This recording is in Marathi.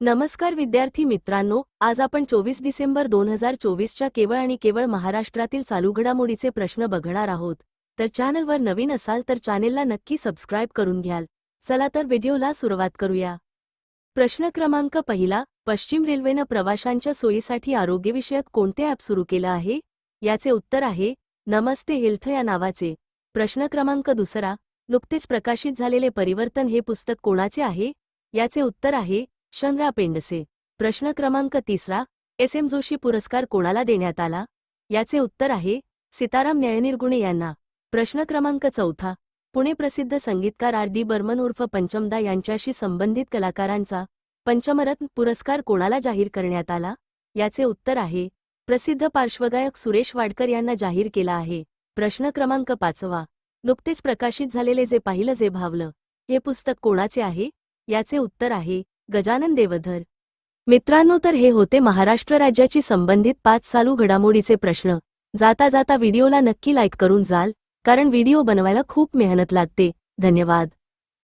नमस्कार विद्यार्थी मित्रांनो आज आपण चोवीस डिसेंबर दोन हजार चोवीसच्या केवळ आणि केवळ महाराष्ट्रातील चालू घडामोडीचे प्रश्न बघणार आहोत. तर चॅनलवर नवीन असाल तर चॅनेलला नक्की सबस्क्राईब करून घ्याल. चला तर व्हिडिओला सुरुवात करूया. प्रश्न क्रमांक पहिला पश्चिम रेल्वेनं प्रवाशांच्या सोयीसाठी आरोग्यविषयक कोणते ॲप सुरू केलं आहे? याचे उत्तर आहे नमस्ते हेल्थ या नावाचे. प्रश्न क्रमांक दुसरा नुकतेच प्रकाशित झालेले परिवर्तन हे पुस्तक कोणाचे आहे? याचे उत्तर आहे शंद्रा पेंडसे. प्रश्न क्रमांक तिसरा एस. एम. जोशी पुरस्कार कोणाला देण्यात आला? याचे उत्तर आहे सीताराम न्यायनिर्गुणे यांना. प्रश्न क्रमांक चौथा पुणे प्रसिद्ध संगीतकार आर. डी. बर्मन उर्फ पंचमदा यांच्याशी संबंधित कलाकारांचा पंचमरत्न पुरस्कार कोणाला जाहीर करण्यात आला? याचे उत्तर आहे प्रसिद्ध पार्श्वगायक सुरेश वाडकर यांना जाहीर केला आहे. प्रश्न क्रमांक पाचवा नुकतेच प्रकाशित झालेले जे पाहिलं जे भावलं हे पुस्तक कोणाचे आहे? याचे उत्तर आहे गजानन देवधर. मित्रांनो तर हे होते महाराष्ट्र राज्याची संबंधित पाच चालू घडामोडीचे प्रश्न. जाता जाता व्हिडिओला नक्की लाईक करून जाल कारण व्हिडिओ बनवायला खूप मेहनत लागते. धन्यवाद.